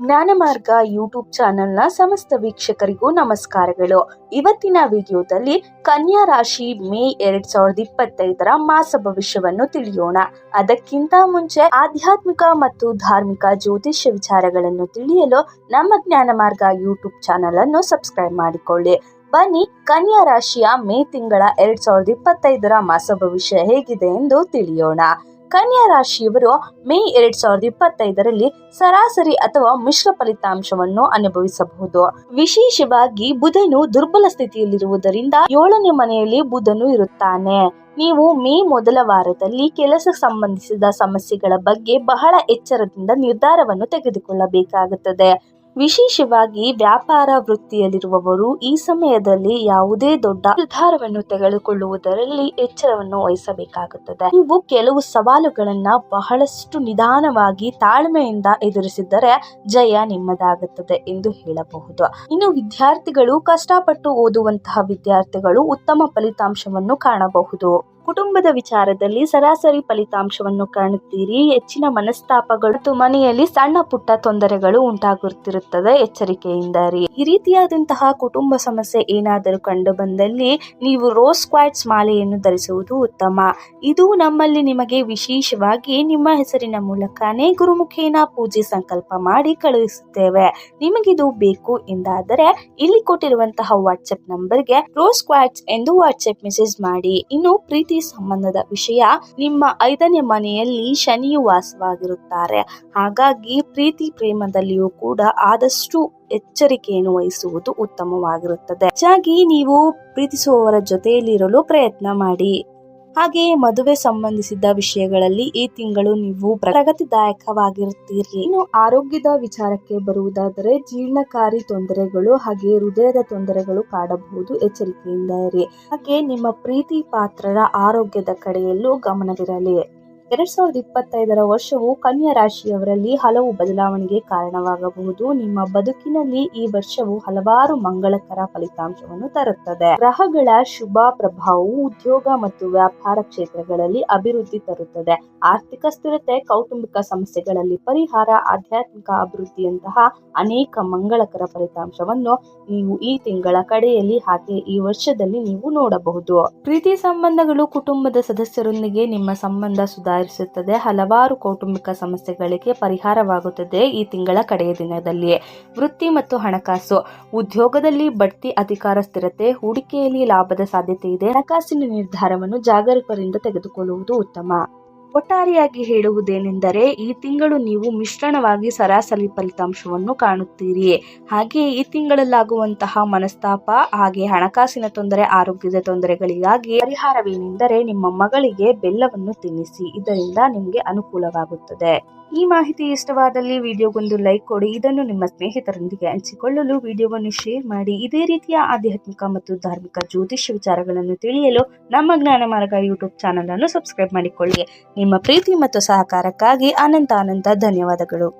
ಜ್ಞಾನಮಾರ್ಗ YouTube ಚಾನೆಲ್ನ ಸಮಸ್ತ ವೀಕ್ಷಕರಿಗೂ ನಮಸ್ಕಾರಗಳು. ಇವತ್ತಿನ ವಿಡಿಯೋದಲ್ಲಿ ಕನ್ಯಾ ರಾಶಿ ಮೇ ಎರಡ್ ಸಾವಿರದ ಇಪ್ಪತ್ತೈದರ ಮಾಸ ಭವಿಷ್ಯವನ್ನು ತಿಳಿಯೋಣ. ಅದಕ್ಕಿಂತ ಮುಂಚೆ ಆಧ್ಯಾತ್ಮಿಕ ಮತ್ತು ಧಾರ್ಮಿಕ ಜ್ಯೋತಿಷ್ಯ ವಿಚಾರಗಳನ್ನು ತಿಳಿಯಲು ನಮ್ಮ ಜ್ಞಾನಮಾರ್ಗ ಯೂಟ್ಯೂಬ್ ಚಾನೆಲ್ ಅನ್ನು ಸಬ್ಸ್ಕ್ರೈಬ್ ಮಾಡಿಕೊಳ್ಳಿ. ಬನ್ನಿ, ಕನ್ಯಾ ರಾಶಿಯ ಮೇ ತಿಂಗಳ ಎರಡ್ ಸಾವಿರದ ಇಪ್ಪತ್ತೈದರ ಮಾಸ ಭವಿಷ್ಯ ಹೇಗಿದೆ ಎಂದು ತಿಳಿಯೋಣ. ಕನ್ಯಾ ರಾಶಿಯವರು ಮೇ ಎರಡ್ ಸಾವಿರದ ಇಪ್ಪತ್ತೈದರಲ್ಲಿ ಸರಾಸರಿ ಅಥವಾ ಮಿಶ್ರ ಫಲಿತಾಂಶವನ್ನು ಅನುಭವಿಸಬಹುದು. ವಿಶೇಷವಾಗಿ ಬುಧನು ದುರ್ಬಲ ಸ್ಥಿತಿಯಲ್ಲಿರುವುದರಿಂದ ಏಳನೇ ಮನೆಯಲ್ಲಿ ಬುಧನು ಇರುತ್ತಾನೆ. ನೀವು ಮೇ ಮೊದಲ ವಾರದಲ್ಲಿ ಕೆಲಸ ಸಂಬಂಧಿಸಿದ ಸಮಸ್ಯೆಗಳ ಬಗ್ಗೆ ಬಹಳ ಎಚ್ಚರದಿಂದ ನಿರ್ಧಾರವನ್ನು ತೆಗೆದುಕೊಳ್ಳಬೇಕಾಗುತ್ತದೆ. ವಿಶೇಷವಾಗಿ ವ್ಯಾಪಾರ ವೃತ್ತಿಯಲ್ಲಿರುವವರು ಈ ಸಮಯದಲ್ಲಿ ಯಾವುದೇ ದೊಡ್ಡ ನಿರ್ಧಾರವನ್ನು ತೆಗೆದುಕೊಳ್ಳುವುದರಲ್ಲಿ ಎಚ್ಚರವನ್ನು ವಹಿಸಬೇಕಾಗುತ್ತದೆ. ನೀವು ಕೆಲವು ಸವಾಲುಗಳನ್ನ ಬಹಳಷ್ಟು ನಿಧಾನವಾಗಿ ತಾಳ್ಮೆಯಿಂದ ಎದುರಿಸಿದರೆ ಜಯ ನಿಮ್ಮದಾಗುತ್ತದೆ ಎಂದು ಹೇಳಬಹುದು. ಇನ್ನು ವಿದ್ಯಾರ್ಥಿಗಳು ಕಷ್ಟಪಟ್ಟು ಓದುವಂತಹ ವಿದ್ಯಾರ್ಥಿಗಳು ಉತ್ತಮ ಫಲಿತಾಂಶವನ್ನು ಕಾಣಬಹುದು. ಕುಟುಂಬದ ವಿಚಾರದಲ್ಲಿ ಸರಾಸರಿ ಫಲಿತಾಂಶವನ್ನು ಕಾಣುತ್ತೀರಿ. ಹೆಚ್ಚಿನ ಮನಸ್ತಾಪಗಳು ಮತ್ತು ಮನೆಯಲ್ಲಿ ಸಣ್ಣ ಪುಟ್ಟ ತೊಂದರೆಗಳು ಉಂಟಾಗುತ್ತಿರುತ್ತದೆ. ಎಚ್ಚರಿಕೆಯಿಂದ. ಈ ರೀತಿಯಾದಂತಹ ಕುಟುಂಬ ಸಮಸ್ಯೆ ಏನಾದರೂ ಕಂಡು ಬಂದಲ್ಲಿ ನೀವು ರೋಸ್ ಕ್ವಾಟ್ಸ್ ಮಾಲೆಯನ್ನು ಧರಿಸುವುದು ಉತ್ತಮ. ಇದು ನಮ್ಮಲ್ಲಿ ನಿಮಗೆ ವಿಶೇಷವಾಗಿ ನಿಮ್ಮ ಹೆಸರಿನ ಮೂಲಕನೇ ಗುರುಮುಖೇನ ಪೂಜೆ ಸಂಕಲ್ಪ ಮಾಡಿ ಕಳುಹಿಸುತ್ತೇವೆ. ನಿಮಗಿದು ಬೇಕು ಎಂದಾದರೆ ಇಲ್ಲಿ ಕೊಟ್ಟಿರುವಂತಹ ವಾಟ್ಸ್ಆಪ್ ನಂಬರ್ಗೆ ರೋಸ್ ಕ್ವಾಟ್ಸ್ ಎಂದು ವಾಟ್ಸ್ಆಪ್ ಮೆಸೇಜ್ ಮಾಡಿ. ಇನ್ನು ಪ್ರೀತಿ ಸಂಬಂಧದ ವಿಷಯ ನಿಮ್ಮ ಐದನೇ ಮನೆಯಲ್ಲಿ ಶನಿಯು ವಾಸವಾಗಿರುತ್ತಾರೆ. ಹಾಗಾಗಿ ಪ್ರೀತಿ ಪ್ರೇಮದಲ್ಲಿಯೂ ಕೂಡ ಆದಷ್ಟು ಎಚ್ಚರಿಕೆಯನ್ನು ವಹಿಸುವುದು ಉತ್ತಮವಾಗಿರುತ್ತದೆ. ಹೆಚ್ಚಾಗಿ ನೀವು ಪ್ರೀತಿಸುವವರ ಜೊತೆಯಲ್ಲಿರಲು ಪ್ರಯತ್ನ ಮಾಡಿ. ಹಾಗೆಯೇ ಮದುವೆ ಸಂಬಂಧಿಸಿದ ವಿಷಯಗಳಲ್ಲಿ ಈ ತಿಂಗಳು ನೀವು ಪ್ರಗತಿದಾಯಕವಾಗಿರುತ್ತೀರಿ. ಇನ್ನು ಆರೋಗ್ಯದ ವಿಚಾರಕ್ಕೆ ಬರುವುದಾದರೆ ಜೀರ್ಣಕಾರಿ ತೊಂದರೆಗಳು ಹಾಗೆ ಹೃದಯದ ತೊಂದರೆಗಳು ಕಾಡಬಹುದು ಎಚ್ಚರಿಕೆಯಿಂದ ಇರಿ ಹಾಗೆ ನಿಮ್ಮ ಪ್ರೀತಿ ಪಾತ್ರರ ಆರೋಗ್ಯದ ಕಡೆಯಲ್ಲೂ ಗಮನವಿರಲಿ ಎರಡ್ ಸಾವಿರದ ಇಪ್ಪತ್ತೈದರ ವರ್ಷವು ಕನ್ಯಾ ರಾಶಿಯವರಲ್ಲಿ ಹಲವು ಬದಲಾವಣೆಗೆ ಕಾರಣವಾಗಬಹುದು. ನಿಮ್ಮ ಬದುಕಿನಲ್ಲಿ ಈ ವರ್ಷವು ಹಲವಾರು ಮಂಗಳಕರ ಫಲಿತಾಂಶವನ್ನು ತರುತ್ತದೆ. ಗ್ರಹಗಳ ಶುಭ ಪ್ರಭಾವವು ಉದ್ಯೋಗ ಮತ್ತು ವ್ಯಾಪಾರ ಕ್ಷೇತ್ರಗಳಲ್ಲಿ ಅಭಿವೃದ್ಧಿ ತರುತ್ತದೆ. ಆರ್ಥಿಕ ಸ್ಥಿರತೆ, ಕೌಟುಂಬಿಕ ಸಮಸ್ಯೆಗಳಲ್ಲಿ ಪರಿಹಾರ, ಆಧ್ಯಾತ್ಮಿಕ ಅಭಿವೃದ್ಧಿಯಂತಹ ಅನೇಕ ಮಂಗಳಕರ ಫಲಿತಾಂಶವನ್ನು ನೀವು ಈ ತಿಂಗಳ ಕಡೆಯಲ್ಲಿ ಹಾಗೆ ಈ ವರ್ಷದಲ್ಲಿ ನೀವು ನೋಡಬಹುದು. ಪ್ರೀತಿ ಸಂಬಂಧಗಳು ಕುಟುಂಬದ ಸದಸ್ಯರೊಂದಿಗೆ ನಿಮ್ಮ ಸಂಬಂಧ ಸುಧಾರಿಸುತ್ತದೆ ಹಲವಾರು ಕೌಟುಂಬಿಕ ಸಮಸ್ಯೆಗಳಿಗೆ ಪರಿಹಾರವಾಗುತ್ತದೆ ಈ ತಿಂಗಳ ಕಡೆಯ ದಿನದಲ್ಲಿಯೇ. ವೃತ್ತಿ ಮತ್ತು ಹಣಕಾಸು. ಉದ್ಯೋಗದಲ್ಲಿ ಬಡ್ತಿ ಅಧಿಕಾರ ಸ್ಥಿರತೆ, ಹೂಡಿಕೆಯಲ್ಲಿ ಲಾಭದ ಸಾಧ್ಯತೆ ಇದೆ. ಹಣಕಾಸಿನ ನಿರ್ಧಾರವನ್ನು ಜಾಗರೂಕರಿಂದ ತೆಗೆದುಕೊಳ್ಳುವುದು ಉತ್ತಮ. ಒಟ್ಟಾರೆಯಾಗಿ ಹೇಳುವುದೇನೆಂದರೆ, ಈ ತಿಂಗಳು ನೀವು ಮಿಶ್ರಣವಾಗಿ ಸರಾಸರಿ ಫಲಿತಾಂಶವನ್ನು ಕಾಣುತ್ತೀರಿ. ಹಾಗೆ ಈ ತಿಂಗಳಲ್ಲಾಗುವಂತಹ ಮನಸ್ತಾಪ, ಹಾಗೆ ಹಣಕಾಸಿನ ತೊಂದರೆ, ಆರೋಗ್ಯದ ತೊಂದರೆಗಳಿಗಾಗಿ ಪರಿಹಾರವೇನೆಂದರೆ, ನಿಮ್ಮ ಮಗಳಿಗೆ ಬೆಲ್ಲವನ್ನು ತಿನ್ನಿಸಿ, ಇದರಿಂದ ನಿಮಗೆ ಅನುಕೂಲವಾಗುತ್ತದೆ. ಈ ಮಾಹಿತಿ ಇಷ್ಟವಾದಲ್ಲಿ ವಿಡಿಯೋಗೊಂದು ಲೈಕ್ ಕೊಡಿ, ಇದನ್ನು ನಿಮ್ಮ ಸ್ನೇಹಿತರೊಂದಿಗೆ ಹಂಚಿಕೊಳ್ಳಲು ವಿಡಿಯೋವನ್ನು ಶೇರ್ ಮಾಡಿ. ಇದೇ ರೀತಿಯ ಆಧ್ಯಾತ್ಮಿಕ ಮತ್ತು ಧಾರ್ಮಿಕ ಜ್ಯೋತಿಷ್ಯ ವಿಚಾರಗಳನ್ನು ತಿಳಿಯಲು ನಮ್ಮ ಜ್ಞಾನ ಮಾರ್ಗ ಯೂಟ್ಯೂಬ್ ಚಾನಲ್ ಅನ್ನು ಸಬ್ಸ್ಕ್ರೈಬ್ ಮಾಡಿಕೊಳ್ಳಿ. ನಿಮ್ಮ ಪ್ರೀತಿ ಮತ್ತು ಸಹಕಾರಕ್ಕಾಗಿ ಅನಂತ ಅನಂತ ಧನ್ಯವಾದಗಳು.